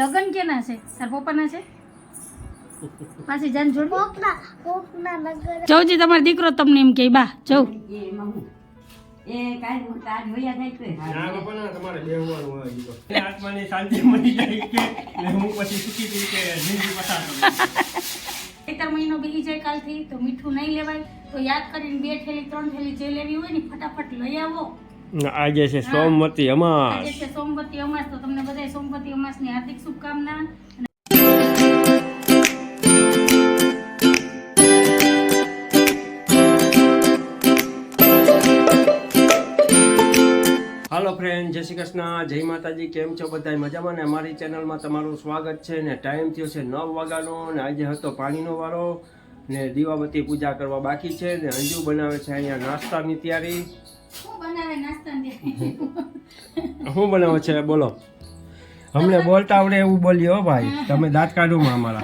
લગન કેના છે? તાર પપ્પાના છે? પાછી જાન જોડ? કોકના કોકના નગર જવજી તમારો દીકરો તમને એમ કે બા જવ એ કાંઈ હું જોયા જાય તો ના બાપા તમારે બેહવાનું હોય ઈ આત્માની શાંતિ મળી જાય કે ને હું પછી સુખી થઈ કે જિંદગી પસાર કરું. ખેતર મહિનો બીજી જાય કાલથી તો મીઠું નહીં લેવાય. તો યાદ કરીને બે થેલી ત્રણ થેલી જે લેવી હોય ને ફટાફટ લઈ આવો. આજે છે સોમવતી અમાસ. આજે છે સોમવતી અમાસ તો તમને બધાય સોમવતી અમાસની હાર્દિક શુભકામના. હાલો ફ્રેન્ડ જય શ્રી કૃષ્ણ. જય માતાજી કેમ છો બધા મજામાં ને? અમારી ચેનલમાં તમારું સ્વાગત છે ને ટાઈમ થયો છે નવ વાગ્યાનો ને આજે હતો પાણીનો વારો ને દીવાબત્તી પૂજા કરવા બાકી છે ને અંજુ બનાવે છે અહીંયા નાસ્તાની તૈયારી. શું બનાવે છે? બોલો. અમને બોલતા આવડે એવું બોલ્યો ભાઈ. તમે દાંત કાઢો માં અમારા.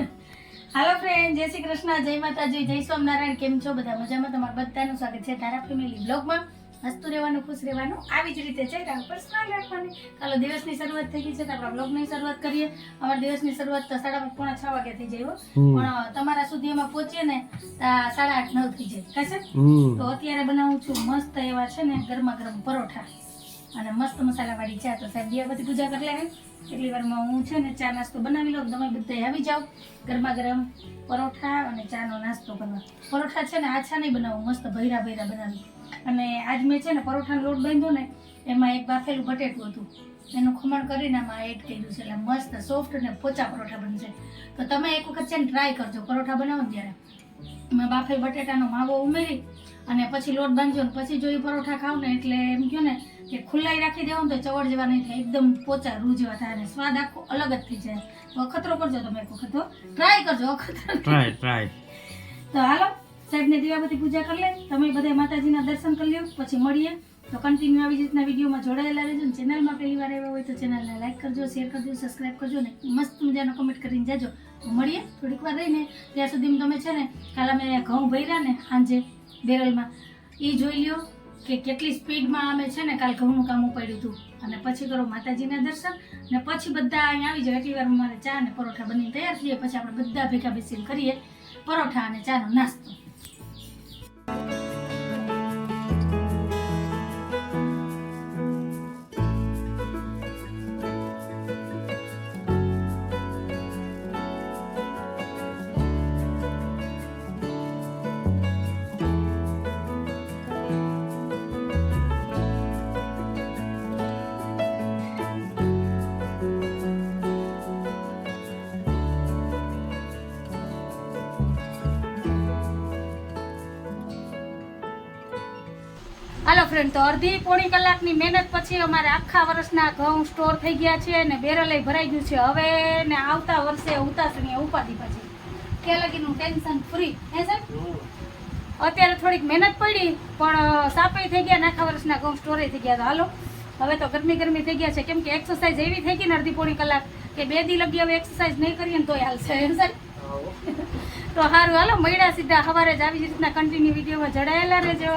હાલો ફ્રેન્ડ જય શ્રી કૃષ્ણ જય માતાજી જય સ્વામિનારાયણ. કેમ છો? બધા મજામાં? તમારું બધાનું સ્વાગત છે તારા ફેમિલી બ્લોગમાં. હસતું રહેવાનું ખુશ રહેવાનું આવી જ રીતે ચહેરા ઉપર પર સ્માઇલ રાખવાની. ચાલો દિવસની શરૂઆત થઈ ગઈ છે તો આપણા બ્લોગની શરૂઆત કરીએ. અમારા દિવસની શરૂઆત તો સાડા પોણા છ વાગે થઈ જાય પણ તમારા સુધી અમે પહોંચીએ ને સાડા આઠ નવ થઈ જાય. કશે તો અત્યારે બનાવું છું મસ્ત એવા છે ને ગરમા ગરમ પરોઠા. અને મસ્ત મસાલાવાળી ચા. તો સાહેબ દિયા બધી પૂજા કરી લેવી એટલી વારમાં હું છે ને ચા નાસ્તો બનાવી લઉં તમે બધા આવી જાઓ. ગરમા ગરમ પરોઠા અને ચાનો નાસ્તો કરવા. પરોઠા છે ને આછા નહીં બનાવું મસ્ત ભૈરા ભૈરા બનાવી. અને આજ મેં છે ને પરોઠાનો લોટ બાંધ્યો ને એમાં એક બાફેલું બટેટું હતું. એનું ખમણ કરીને આમાં એડ કર્યું છે. એટલે મસ્ત સોફ્ટ અને પોચા પરોઠા બનશે તો તમે એક વખત છે ને ટ્રાય કરજો. પરોઠા બનાવો ને ત્યારે. મેં બાફેલ બટેટાનો માવો ઉમેરી અને પછી લોટ બાંધ્યો ને પછી જો એ પરોઠા ખાવ ને એટલે એમ કહો ને કે ખુલ્લાઈ રાખી દેવો ને તો ચવડ જેવા નહીં થાય. એકદમ પોચા રૂ જેવા થાય અને સ્વાદ આખો અલગ જ થઈ જાય. તો અખતરો કરજો તમે એક વખત ટ્રાય કરજો અખતરો. ટ્રાય ટ્રાય તો હાલો. સાહેબને દીવાબત્તી પૂજા કરી લે. તમે બધા માતાજીના દર્શન કરી લ્યો, પછી મળીએ. તો કન્ટિન્યુ આવી રીતના વિડીયોમાં જોડાયેલા રહેજો ને ચેનલમાં પહેલી વાર આવ્યા હોય તો ચેનલને લાઈક કરજો શેર કરજો સબસ્ક્રાઈબ કરજો ને મસ્ત મજાનો કમેન્ટ કરીને જાજો. મળીએ થોડીક વાર રહીને. ત્યાં સુધી તમે છે ને, કાલ અમે ઘઉં ભર્યા ને સાંજે બેરલમાં. એ જોઈ લ્યો કે કેટલી સ્પીડમાં અમે છે ને કાલ ઘઉંનું કામ ઉપાડ્યું હતું. અને પછી કરો માતાજીના દર્શન ને પછી બધા અહીંયા આવી જાય એટલી વાર મારે ચા અને પરોઠા બનીને તૈયાર થઈએ, પછી આપણે બધા ભેગા બેસીને કરીએ. પરોઠા અને ચાનો નાસ્તો. હાલો ફ્રેન્ડ તો અડધી પોણી કલાકની મહેનત પછી અમારે આખા વર્ષના ઘઉં સ્ટોર થઈ ગયા છે અને બેરલે ભરાઈ ગયું છે. હવે ને આવતા વર્ષે ઉતાસણી ઉપાધિ પછી. કે લગીનું ટેન્શન ફ્રી હે સર અત્યારે થોડીક મહેનત પડી, પણ સાપે થઈ ગયા ને આખા વર્ષના ઘઉં સ્ટોરે થઈ ગયા હાલો, હવે તો ગરમી ગરમી થઈ ગયા છે. કેમ કે એક્સરસાઇઝ એવી થઈ ગઈ ને અડધી પોણી કલાક કે બે દી લગી હવે એક્સરસાઇઝ નહીં કરીએ ને તોય હાલશે. હે સર તો સારું હાલો, મળ્યા સીધા સવારે જ આવી રીતના કન્ટિન્યુ વિડીયોમાં જડાયેલા રહેજો.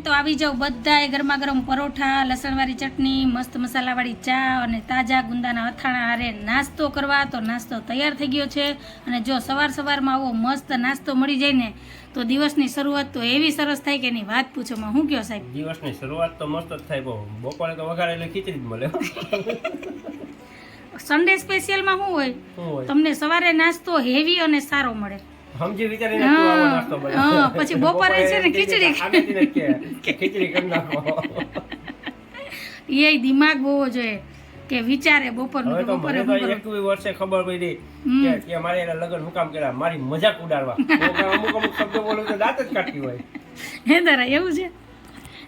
તો આવી જાવ બધાએ ગરમા ગરમ પરોઠા લસણવાળી ચટણી મસ્ત મસાલાવાળી ચા અને તાજા ગુંદાના અથાણા હારે નાસ્તો કરવા તો નાસ્તો તૈયાર થઈ ગયો છે. અને જો સવાર સવારમાં આવો મસ્ત નાસ્તો મળી જાય ને તો દિવસની શરૂઆત તો એવી સરસ થાય કે એની વાત પૂછો માં હું કયો સાહેબ? દિવસની શરૂઆત તો મસ્ત જ થાય બપોરે તો વઘારે એટલે ખીચડી જ મળે. સન્ડે સ્પેશિયલમાં શું હોય. તમને સવારે નાસ્તો હેવી અને સારો મળે. સમજી વિચારીને તું આવો નાસ્તો બનાવ. પછી બપોરે છે ને ખીચડી. ખીચડી કરી નાખો. એ દિમાગ હોવો જોઈએ કે વિચારે બપોરનું નું તો બપોરે એકવી વર્ષે ખબર પડી. કે મારે એના લગન હું કામ કર્યા. મારી મજાક ઉડાડવા. અમુક અમુક શબ્દો બોલું તો દાંત જ કાઢતી હોય. હે તારા એવું છે?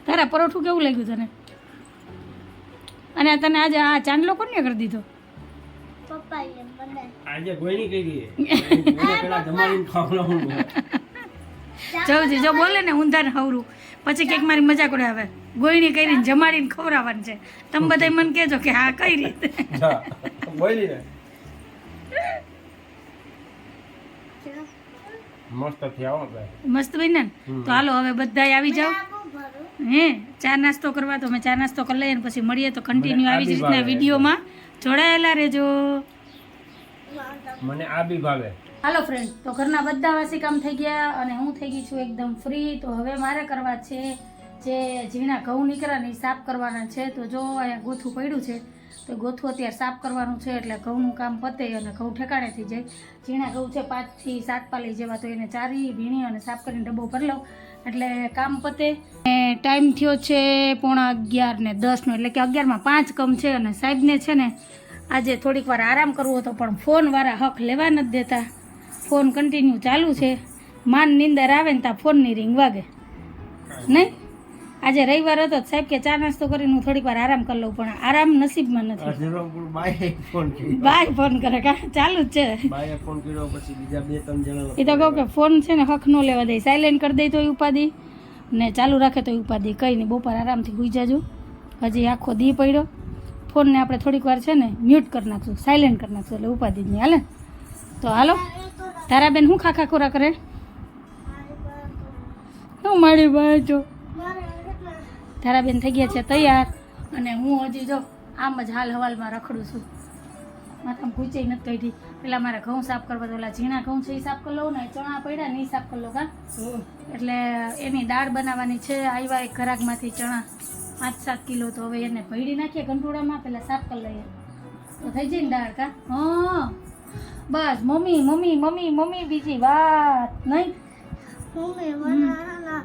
તારા પરોઠું કેવું લાગ્યું તને? અને તને આજે આ ચાંદલો કોને કરી દીધો? આજે ગોયણી કરી પેલા જમાડીને ખવડાવવાનું જવજી જો બોલે ને ઊંધાને હવરું. પછી કંઈક મારી મજાક હવે ગોયણી કરીને જમાડીને ખવડાવવાનું છે. તમે બધા મને કહેજો કે હા કઈ રીતે? મસ્ત થયા ભાઈ. ને? તો હાલો હવે બધા આવી જાઓ. હે ચા નાસ્તો કરવા તો અમે ચા નાસ્તો કરી લઈએ ને પછી મળીએ તો કન્ટિન્યુ આવી જ રીતના. વિડીયોમાં. જોડાયેલા રહેજો. મને આ બી ભાવે. હાલો ફ્રેન્ડ તો ઘરના બધા વાસી કામ થઈ ગયા અને હું થઈ ગઈ છું એકદમ ફ્રી તો હવે મારે કરવા છે જે ઝીણા ઘઉં નીકળ્યા એ સાફ કરવાના છે. તો જો અહીંયા ગોથું પડ્યું છે, તો ગોથું અત્યારે સાફ કરવાનું છે એટલે ઘઉંનું કામ પતે અને ઘઉં ઠેકાણે થઈ જાય. ઝીણા ઘઉં છે પાંચથી સાત પાલી જેવા, તો એને ચારી ભીણી અને સાફ કરીને ડબ્બો ભરી લઉં. એટલે કામ પતે. ટાઈમ થયો છે પોણા અગિયાર ને દસનો, એટલે કે અગિયારમાં પાંચ કમ છે અને સાહેબને છે ને આજે થોડીક વાર આરામ કરવો હતો પણ ફોનવાળા હક લેવા નથી દેતા. ફોન કન્ટિન્યુ ચાલુ છે. માન નિંદર આવે ને ત્યાં ફોનની રિંગ વાગે. નહીં? આજે રવિવાર હતો સાહેબ કે ચા નાસ્તો કરીને હું થોડીક વાર આરામ કરી લઉં પણ આરામ નસીબમાં નથી. બાય ફોન કરે કા? ચાલુ જ છે. એ તો કહું કે ફોન છે ને હક ન લેવા દે. સાયલેન્ટ કરી દે તોય ઉપાધિ. ને ચાલુ રાખે તોય ઉપાધિ. કંઈ નહીં બપોર આરામથી હોઈ જાજો. હજી આખો દી પડ્યો. ફોનને આપણે થોડીક વાર છે ને મ્યુટ કરી નાખશું સાયલેન્ટ કરી નાખશું એટલે ઉપાધિ નહીં હાલે? તો હાલો તારાબેન શું ખાખા ખોરા કરે? શું મારી ભાઈ જો તારાબેન થઈ ગયા છે તૈયાર અને હું હજી જો આમ જ હાલ હવાલમાં રખડું છું. માથામાં ખૂંચાઈ નથી કાઢી. પેલા મારે ઘઉં સાફ કરવા તો ઓલા ઝીણા ઘઉં છે એ સાફ કરી લઉં ને ચણા પડ્યા ને એ સાફ કરી લો કા એટલે એની દાળ બનાવવાની છે આવ્યા એક ઘરાકમાંથી ચણા. પાંચ સાત કિલો તો હવે એને ભેડી નાખીએ કંટોળામાં પેલા સાફ કરી લઈએ. તો થઈ જાય ને દાળ કા? હા. બસ મમ્મી મમ્મી મમ્મી મમ્મી બીજી વાત નહીં. મમ્મી મને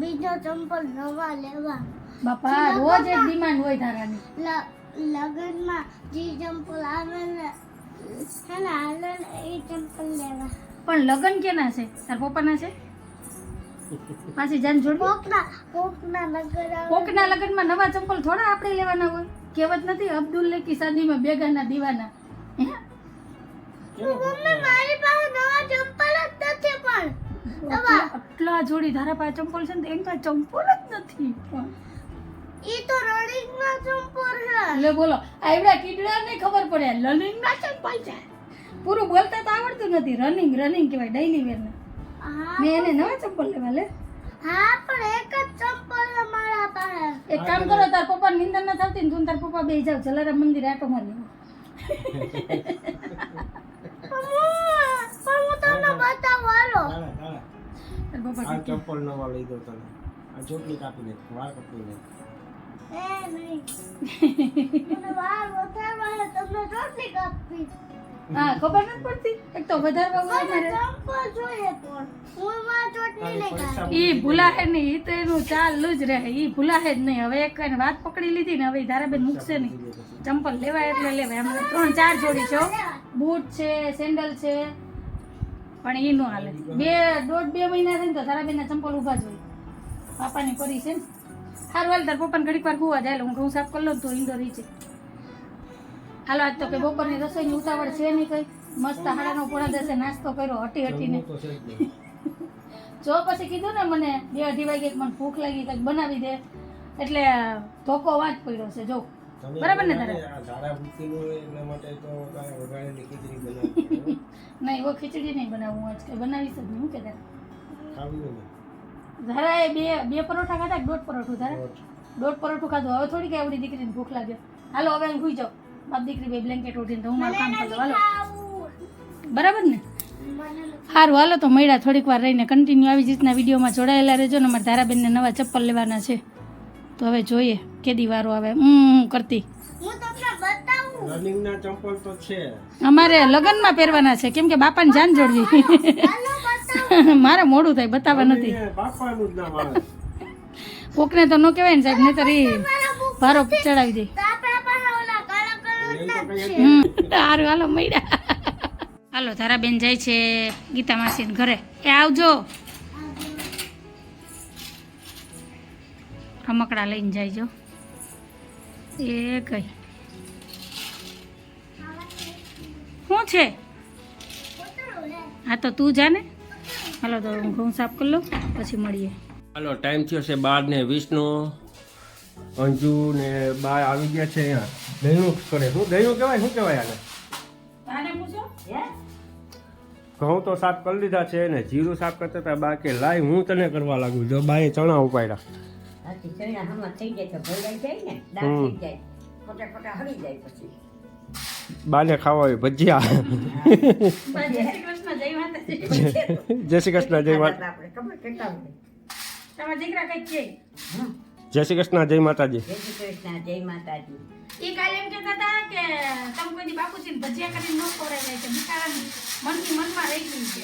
બીજો ચંપલ નવા લેવા. બાપા રોજ એક ડિમાન્ડ હોય તારાની લગનમાં જે ચંપલ આવે ને હે ને હાલે એ ચંપલ લેવા. પણ લગ્ન કેના છે? તાર પપ્પાના છે? પાછી જાન જોડ? કોકના કોકના લગન કોકના લગનમાં નવા ચંપલ થોડા આપણે લેવાના હોય. કહેવત નથી અબ્દુલ કી શાદીમાં બેગાના દીવાના. મમ્મી મારી પાસે નવા ચંપલ જ નથી પણ. આટલા આટલા જોડી ધારા પાસે ચંપલ છે ને તો એની ચંપલ જ નથી ઈ તો રનિંગ ચંપલ છે. એટલે બોલો આવડા કીડડા ને ખબર પડે. રનિંગ ના ચંપલ છે. પૂરું બોલતા તો આવડતું નથી. રનિંગ રનિંગ કહેવાય ડેઈલી વેર ને. હા મેં એને નવા ચંપલ લેવા લે. હા પણ એક જ ચંપલ છે મારા પાસે. એક કામ કરો તાર પપ્પા નિંદર ન થતી ને તું તાર પપ્પા બે જાવ જલારામ મંદિર આટો મારી આ ચપ્પલ નવા લઈ દો તને. આ ચોટલી કાપી દે વાળ કાપી દે એ નહીં. મને વાળ વધારવા છે તમને ચોટલી કાપી હા ખબર નથી પડતી. એક તો વધારે વાળા મારે ચંપલ જોઈએ પણ હું ચોટલી ઈ ભૂલાહે નહીં ઈ તો એનું ચાલુ જ રહે. ઈ ભૂલાહે જ નહીં. હવે એક એને વાત પકડી લીધી ને હવે ધારાબેન મૂકશે નહીં. ચંપલ લેવાય એટલે લેવાય. એમ ત્રણ ચાર જોડી છે બૂટ છે સેન્ડલ છે પણ ઈ નો હાલે. બે દોઢ બે મહિના થાય ને તો ધારાબેનના ચંપલ ઊભા જ હોય. પાપાની પરી છે ને. સારું હાલ તાર પપ્પાને ઘડીક વાર ગુવા જાય હું ઘઉં સાફ કરી લઉં તો ઈંદો રહી છે હાલો આજ તો કે બપોરની રસોઈની ઉતાવળ છે નહીં કઈ. મસ્ત હાડાનો પોણા દસે નાસ્તો કર્યો હટી હટીને. જ પછી કીધું ને મને બે અઢી વાગે મને ભૂખ લાગી કંઈક બનાવી દે. એટલે ધોકો વાંચ પડ્યો છે જો. બરાબર ને તારે? નહીં એવો ખીચડી નહીં બનાવું આજ કે બનાવીશ જ નહીં હું કે તારે? એ બે બે પરોઠા ખાધા કે દોઢ પરોઠું ધારા દોઢ. પરોઠું ખાધું. હવે થોડી કઈ આવડી દીકરીને ભૂખ લાગે. હાલો હવે હું જાઉં. બાપ દીકરી બે બ્લેન્કેટ ઉઠીને તો હું મારું કામ કરતો હાલો. બરાબર ને? હારું સારું હાલો તો મળ્યા થોડીક વાર રહીને. કન્ટિન્યુ આવી જ રીતના વિડીયોમાં જોડાયેલા રહેજો ને અમારા ધારાબેનને નવા ચપ્પલ લેવાના છે. તો હવે જોઈએ કેદી વારો આવે. હું કરતી. હું તમને બતાવું. રનિંગના ચંપલ તો છે. અમારે લગ્નમાં પહેરવાના છે. કેમ કે બાપાને જાન જોડવી. મારે મોડું થાય બતાવવા નથી. મમ્મીને બાપાનું જ નામ આવે. કોકને તો ન કહેવાય ને સાહેબ નહીતર એ ભારો ચડાવી દે. તો આપણા પાસે ઓલા કાળા કલર હમ સારું હાલો મળ્યા હાલો તારાબેન જાય છે ગીતા માસીને ઘરે. એ આવજો. રમકડા લઈને જાયજો. એ કઈ. શું છે? હા, તો તું જાને. હાલો, તો ઘઉં સાફ કરી લઉં, પછી મળીએ. હાલો ટાઈમ થયો છે બાર ને વીસનો. અંજુ ને બા આવી ગયા છે અહીંયા. દહીંનું સોરી શું દહીંનું કહેવાય શું કહેવાય આને? ઘઉં તો સાફ કરી લીધા છે ને જીરું સાફ કરતા હતા બા કે લાય હું તને કરવા લાગુ? જો બાએ ચણા ઉપાડ્યા. બાને ખાવા ભજીયા. જય શ્રી કૃષ્ણ જય તમારા દીકરા કઈ. જય શ્રી કૃષ્ણ જય માતાજી. જય શ્રી કૃષ્ણ જય માતાજી. એ કાલે એમ કહેતા હતા કે તમે કોઈ દી બાપુજીને ભજીયા કરીને ન ખવડાવ્યા છે બિચારાની મનની મનમાં રહી ગયું છે.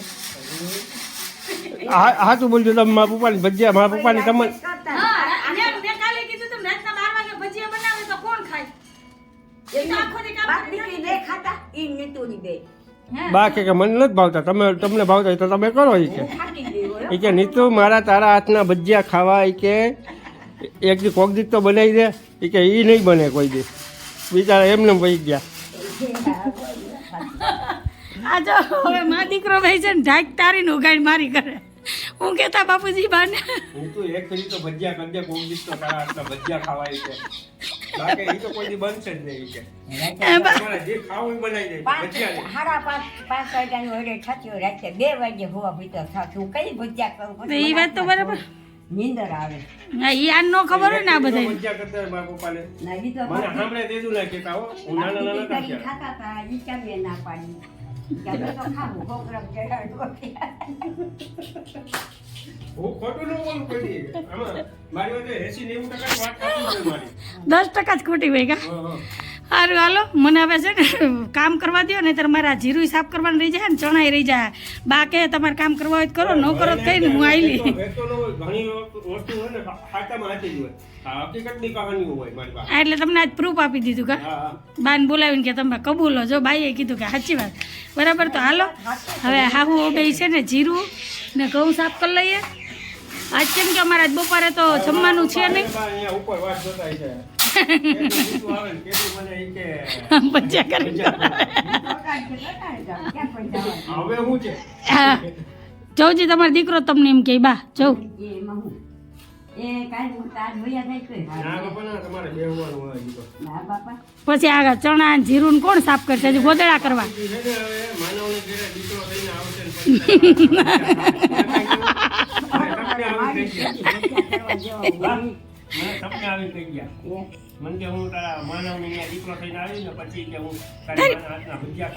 હા હા તું બોલજો તમે મારા પપ્પાની ભજીયા મારા પપ્પાની તમે બે કે મને નથી ભાવતા તમે તમને ભાવતા હોય તો તમે કરો એ કે. એ કે નીતુ મારા તારા હાથના ભજીયા ખાવા એ કે એક દી કોક દી તો બનાવી દે એ કે એ નહીં બને કોઈ દી. બિચારા એમને વહી ગયા. આ જો હવે મા દીકરો ભાઈ છે ને ઢાક તારીને ઉગાડી મારી કરે. હું કેતા બાપુજી બાને? નીતુ એક ફેરી તો ભજીયા કરી દે કોક દી તો તારા આટલા ભજીયા ખાવા છે. કે બા તો કોઈ દી બનશે જ નહીં કે. એ બા- તમારે જે ખાવું બનાવી દે પાંચ ભજીયા. પાંચ પાંચ વાગ્યાની થતી બે વાગે હોવા ભીતર થાતું. કઈ ભજીયા કરું તો ઈ વાત તો બરાબર. નીંદર આવે. ના ઈ આને નો ખબર હોય ને આ બધા મજા કરતા હોય મારા પપ્પાને ના ઈ તો મને સાંભળે તેજું ના કહેતા હો હું નાના નાના દીકરી ખાતા હતા ઈ કેમ એ ના પાડી? કે તો ખાવું ગોગરમ ચડાડવું હું ખોટું ન બોલું કોઈ આમાં મારી વાત 80 90% વાત ખોટી હોય મારી. દસ ટકા જ ખોટી હોય કા? હા, હા. સારું હાલો. મને હવે છે ને કામ કરવા દો ને ત્યારે મારા જીરું સાફ કરવાનું રહી જાય ને ચણાઈ રહી જાય. બા કે તમારે કામ કરવા હોય તો કરો ન કરો તો કઈ ને હું આવેલી વેચતો- વેચતો ન હોય. ઘણી વસ્તુ હોય ને ખાતામાં હાચી જ હોય. આ હકીકતની કહાનીઓ હોય મારી પાસે. આ એટલે તમને આજ પ્રૂફ આપી દીધું કે? બાને બોલાવીને કે તમે કબૂલો. જો બાઈએ કીધું કે સાચી વાત. બરાબર તો હાલો. હવે હાહુ ઓબે છે ને જીરું ને ઘઉં સાફ કરી લઈએ. આજ કેમ કે અમારે બપોરે તો જમવાનું છે નહીં. ભજીયા કરી જવજી તમારો દીકરો તમને એમ કે બા જવ. પછી આગળ ચણા ને જીરું કોણ સાફ કરશે? હજી ગોદડા કરવા. આવી ગયા. મને કે હું તારા માનવની ત્યાં દીકરો થઈને આવી ને પછી કે હું તારી હાથના ભજીયા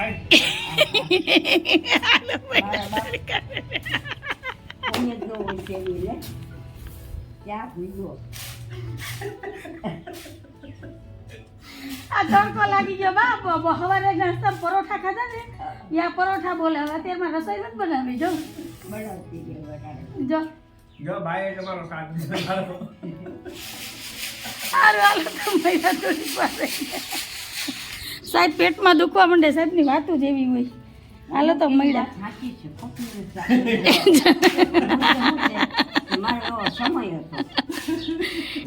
તડકો લાગી ગયો બા. બ- બ- સવારે નાસ્તા પરોઠા ખાધા ને યા પરોઠા બોલે હવે અત્યારમાં રસોઈ નથી બનાવી જો. જો. જો તમારો સાથ. સારું હાલો તો મહિલા થોડીક વાર સાહેબ પેટમાં દુખવા માંડે સાહેબની વાતો જ એવી હોય. હાલો તો મળ્યા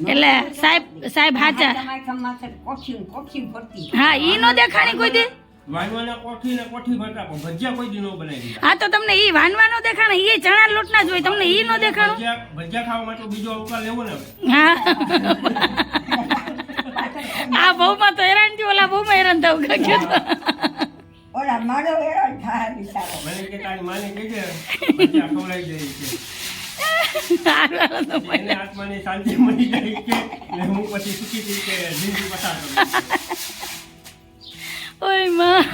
એટલે સાહેબ સાહેબ હાચા. હા ઈ નો દેખાણી કોઈ દે? હા તો તમને ઈ વાનવાનો દેખાણ ઈ ચણા લોટના જ હોય તમને ઈ નો દેખાણો? ભજીયા ભજીયા ખાવા માટે બીજો અવકાર લેવો ને હા. આ બહુમાં તો હેરાન થયું ઓલા બહુમાં હેરાન થવું ગયું ઓલા મારો હેરાન થાય બિચારો. મને કે તારી માને કહેજે ભજીયા ખવડાવી દે ઈ કે સારું હાલો એને આત્માની શાંતિ મળી જાય કે હું પછી સુખી થઈ કે જિંદગી પસાર કરું. ઓયમાં.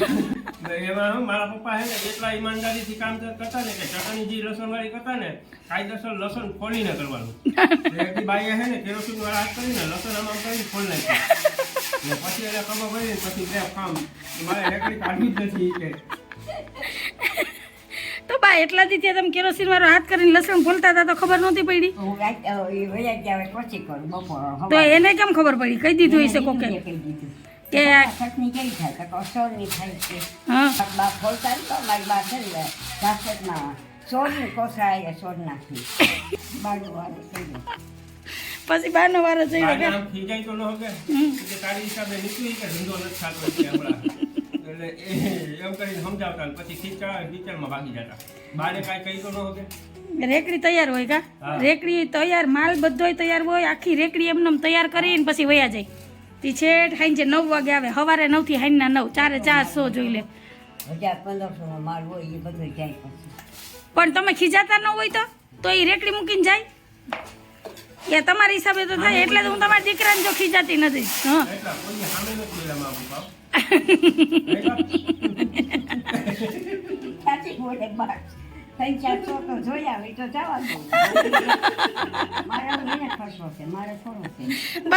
એમાં મારા પપ્પા હે ને એટલા ઈમાનદારીથી કામ કરતા ને કે ચટણી જે લસણ વાળી કરતા ને કાયદેસર લસણ ફોડીને કરવાનું. બાઈએ હે ને કેરોસીન વાળા હાથ કરીને લસણ આમાં આમ કરીને ફોડી નાખ્યું. પછી એને ખબર પડી પછી બે કામ. મારે રેકડી કાઢવી જ નથી કે. તો બા એટલા દી ત્યાં તમે કેરોસીન વાળો હાથ કરીને લસણ ભૂલતા હતા તો ખબર નહોતી પડી? તો એને કેમ ખબર પડી? કહી દીધું હશે કોકે. કે આ- ચટણી કેવી થાય? સોરની થાય છે હા. બા ફોલતા તો મારી બા છે ને સાસઠમાં સોરની કોસરાય સોર નાખી. બાજુ વાળે પછી બારનો વારો જોઈ કે? થઈ જાય તો ન. કે તારી હિસાબે નીકળી કે ધંધો નથી થતો એટલે હમણાં. એટલે એમ કરીને સમજાવતા પછી ખીચા વિચારમાં ભાગી જતા. બારે કાંઈ કહી તો ન હોગે. રેકડી તૈયાર હોય કા? રેકડી તૈયાર માલ બધોય તૈયાર હોય આખી રેકડી એમને તૈયાર કરીને પછી વયા જાય. તી છેટ હાંજે નવ વાગે આવે સવારે નવથી હાંજના નવ ચારે ચાર સો જોઈ લે. હજાર પંદરસોનો માલ હોય એ બધો જાય પણ તમે ખીજાતા ન હોય તો? તો એ રેકડી મૂકીને જાય? એ તમારી હિસાબે તો થાય એટલે તો હું તમારા દીકરાને જો ખીજાતી નથી.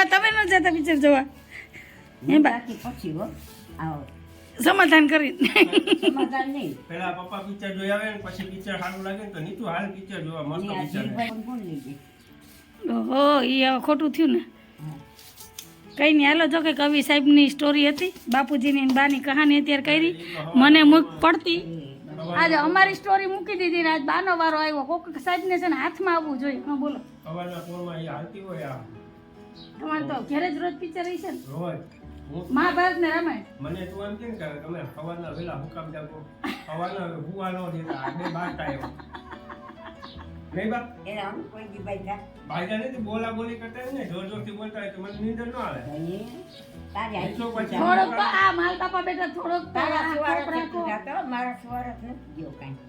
તમે ન જતા પિક્ચર જોવા. હે બા. બાકી પછી હો. આવો. સમાધાન કરી. સમાધાન નહીં. પેલા પપ્પા પિક્ચર જોઈ આવે ને પછી પિક્ચર સારું લાગે ને તો નીચું હાલ પિક્ચર જોવા મસ્ત પિક્ચર ઓહો એ હવે ખોટું થયું ને. કઈ નહીં હાલો જો કે કવિ સાહેબની સ્ટોરી હતી બાપુજીની ને બાની કહાની અત્યારે કરી. મને મૂક પડતી. આજે અમારી સ્ટોરી મૂકી દીધી ને આજ બાનો વારો આવ્યો. કોક સાહેબને છે ને હાથમાં આવવું જોઈએ. હા બોલો. તમારે તો ઘરે જ રોજ પિક્ચર રહી છે ને. મહાભારત ને રામાયણ. મને તું એમ કેમ કે તમે સવારના વેલા હુકામ જાગો. સવારના હુવા ન દેતા આ બાર ટાઈમ નહીં એને આમ કોઈ દી ભાઈ થાય ભાઈજા નથી બોલા બોલી કરતા ને જોર જોરથી બોલતા હોય તો મને નીંદર ન આવે. એ થોડોક આ માલ બાપા બેટા થોડોક તો તારા સુવારસ મારા સુવારસ નથી ગયો કાંઈ.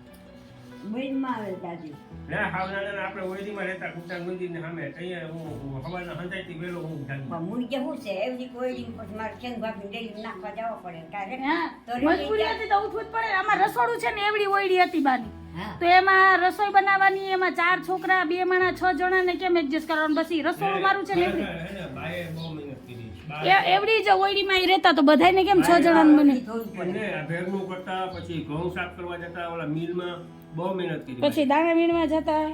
બહેનમાં આવે દાદી. ના હાવનાના આપણે ઓયડીમાં રહેતા કુટાણ મંદિરની સામે. અહીંયા હું હું સવારના હંજાઈથી હું જાગું મૂળ કે શું છે એવી કોઈ પછી મારે ચંદ ભાભી ડેલી નાખવા જવા પડે. ક્યારેક તો મજબૂરી હતી તો ઉઠવું જ પડે. આમાં રસોડું છે ને એવડી ઓયડી હતી બાની. તો એમાં રસોઈ બનાવવાની એમાં ચાર છોકરા બે માણા છ જણા ને કેમ એડજસ્ટ કરવાનું? પછી રસોડું મારું છે ને એવડી. એવડી જ ઓયડીમાં રહેતા તો બધાયને કેમ છ જણા બને ભેગનું કરતા પછી ઘઉં સાફ કરવા જતા ઓલા મિલમાં. બહુ મહેનત કરી પછી દાણા વીણવા જતા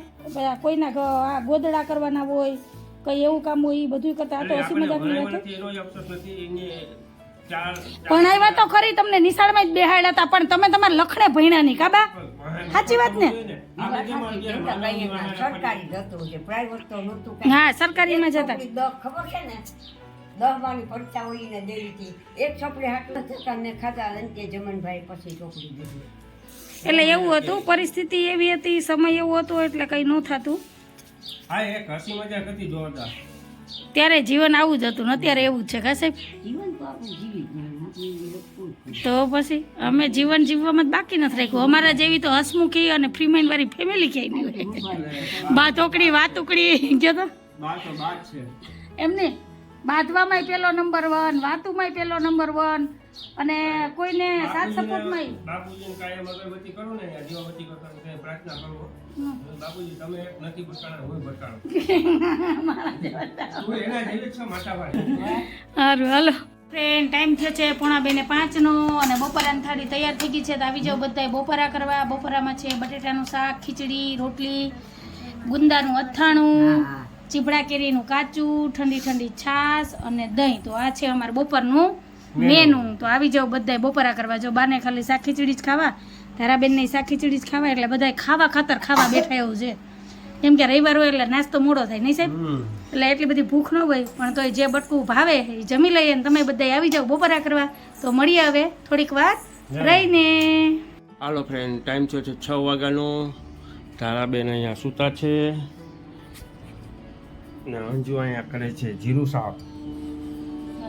કોઈના આ ગોદડા કરવાના હોય કઈ એવું કામ હોય એ બધું કરતા. તો હસી મજાક ભણાવ્યા તો ખરી તમને નિશાળમાં જ બેહાડ્યા હતા પણ તમે તમારા લખણે ભણ્યા નહીં કાબા સાચી વાત ને? આ સરકારી. હા સરકારીમાં જતા. ખબર છે ને? દસ પડતા હોય ને દેવી હતી એક છોકરી હાટું સરકારને ખાધા ખાતા તે જમનભાઈ પછી છોકરી દીધી. એટલે એવું હતું પરિસ્થિતિ એવી હતી સમય એવો હતો એટલે કઈ ન થતું. હા એક હસી મજાક હતી જોરદાર ત્યારે જીવન આવું જ હતું અત્યારે એવું જ છે કા સાહેબ? તો પછી અમે જીવન જીવવામાં જ બાકી નથી રાખ્યું. અમારા જેવી તો હસમુખી અને ફ્રી માઇન્ડ વાળી ફેમિલી ક્યાંય નહીં હોય. બાતોકડી વાતુકડી ગયો તો? બાર તો એમને બાંધવામાં પેલો નંબર વન વાતુમાં પેલો નંબર વન અને કોઈને સાથ સપોર્ટમાં બાપુજી કાયમ અગરબત્તી કરો ને યા કરતા ને પ્રાર્થના કરો. બાપુજી તમે એક નથી ભટકાણા હું ભટકાણો. તું એના જેવી છે માતાવાળી સારું હાલો. ફ્રેન્ડ ટાઈમ થયો છે પોણા બેને પાંચનો અને બપોરાની થાળી તૈયાર થઈ ગઈ છે તો આવી જાઓ બધાય બપોરા કરવા. બપોરામાં છે બટેટાનું શાક ખીચડી રોટલી ગુંદાનું અથાણું હા. ચીપડા કેરીનું કાચું ઠંડી ઠંડી છાશ અને દહીં. તો આ છે અમારું બપોરનું મેનુ. તો આવી જાવ બધાય બપોરા કરવા. જો બાને ખાલી શાક ખીચડી જ ખાવા ધારાબેનને શાક ખીચડી જ ખાવા એટલે બધાય ખાવા ખાતર ખાવા બેઠા એવું છે. કેમ કે રવિવાર હોય એટલે નાસ્તો મોડો થાય નહીં સાહેબ? એટલે એટલી બધી ભૂખ ન હોય પણ તોય જે બટકું ભાવે એ જમી લઈએ ને તમે બધા આવી જાઓ બપોરા કરવા. તો મળીએ હવે થોડીક વાર રહીને. હાલો ફ્રેન્ડ ટાઈમ છે છ વાગ્યાનો. તારાબેન અહીંયા સૂતા છે. ને અંજુ અહીંયા કરે છે જીરું સાફ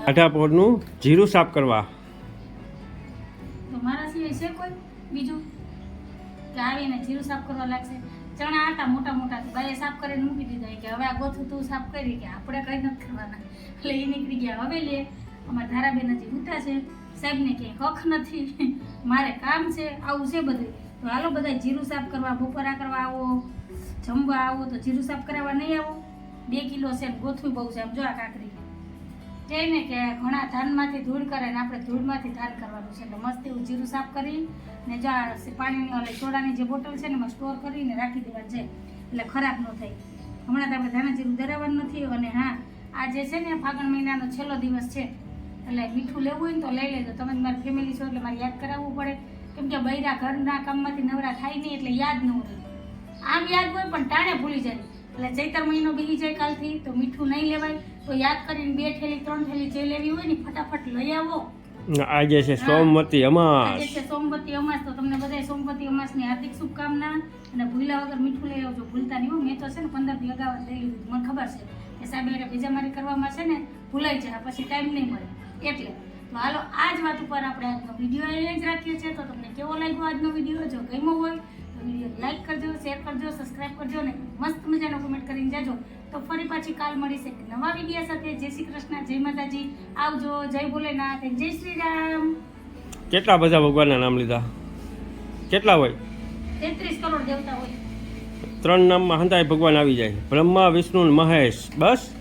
આઠા પોરનું જીરું સાફ કરવા. તો મારા સિવાય છે કોઈ બીજું? કે આવીને જીરું સાફ કરવા લાગશે. ચણા આટા મોટા મોટા, તો સાફ કરીને મૂકી દીધા કે હવે આ ગોથું તું સાફ કરી કે આપણે કંઈ નથી કરવાના. એટલે એ નીકળી ગયા. હવે લે, અમારા ધારાબેન હજી ઉઠા છે. સાહેબને ક્યાંય હક નથી. મારે કામ છે, આવું છે બધું. તો હાલો બધા જીરું સાફ કરવા, બપોરા કરવા આવો, જમવા આવો, તો જીરું સાફ કરાવવા નહીં આવો. બે કિલો છે ગોથવું ગોથું બહુ છે. આમ જો આ કાકરી. કહે ને કે ઘણા ધાનમાંથી ધૂળ કરે ને આપણે ધૂળમાંથી ધાન કરવાનું છે. એટલે મસ્ત એવું જીરું સાફ કરી ને જો પાણીની ઓલી સોડાની જે બોટલ છે ને એમાં સ્ટોર કરીને રાખી દેવાનું છે. એટલે ખરાબ ન થાય. હમણાં તો આપણે ધાણા જીરું ધરાવવાનું નથી અને હા, આ જે છે ને ફાગણ મહિનાનો છેલ્લો દિવસ છે. એટલે મીઠું લેવું હોય ને તો લઈ લેજો. તમે મારી ફેમિલી છો એટલે મારે યાદ કરાવવું પડે. કેમ કે બૈરા ઘરના કામમાંથી નવરા થાય નહીં એટલે યાદ ન રહે આમ યાદ હોય પણ ટાણે ભૂલી જાય. એટલે ચૈતર મહિનો બીજી જાય કાલથી તો મીઠું નહીં લેવાય. તો યાદ કરીને બે થેલી ત્રણ થેલી જે લેવી હોય ને ફટાફટ લઈ આવો. આજે છે સોમવતી આજે છે સોમવતી અમાસ તો તમને બધાય સોમવતી અમાસની હાર્દિક શુભકામના અને ભૂલ્યા વગર મીઠું લઈ આવજો. ભૂલતા નહીં હો મેં તો છે ને પંદર દી અગાઉ જ લઈ લીધું. મને ખબર છે કે સાહેબ એને બીજા મારી કરવામાં છે ને ભૂલાઈ જાય પછી ટાઈમ નહીં મળે. એટલે તો હાલો આ જ વાત ઉપર આપણે આજનો વીડિયો એ જ રાખીએ છીએ. તો તમને કેવો લાગ્યો આજનો વીડિયો જો ગમ્યો હોય તો વીડિયો લાઈક કરજો શેર કરજો સબસ્ક્રાઈબ કરજો ને મસ્ત મજાનો કમેન્ટ કરીને જાજો. તો ફરી પાછી કાલ મળીશ એક નવા વીડિયો સાથે. જય શ્રી કૃષ્ણ જય માતાજી. આવજો જય ભોલેનાથ જય શ્રી રામ. કેટલા બધા ભગવાનના નામ લીધા? કેટલા હોય? તેત્રીસ કરોડ દેવતા હોય. ત્રણ નામમાં હંતાય ભગવાન આવી જાય. બ્રહ્મા વિષ્ણુ મહેશ. બસ?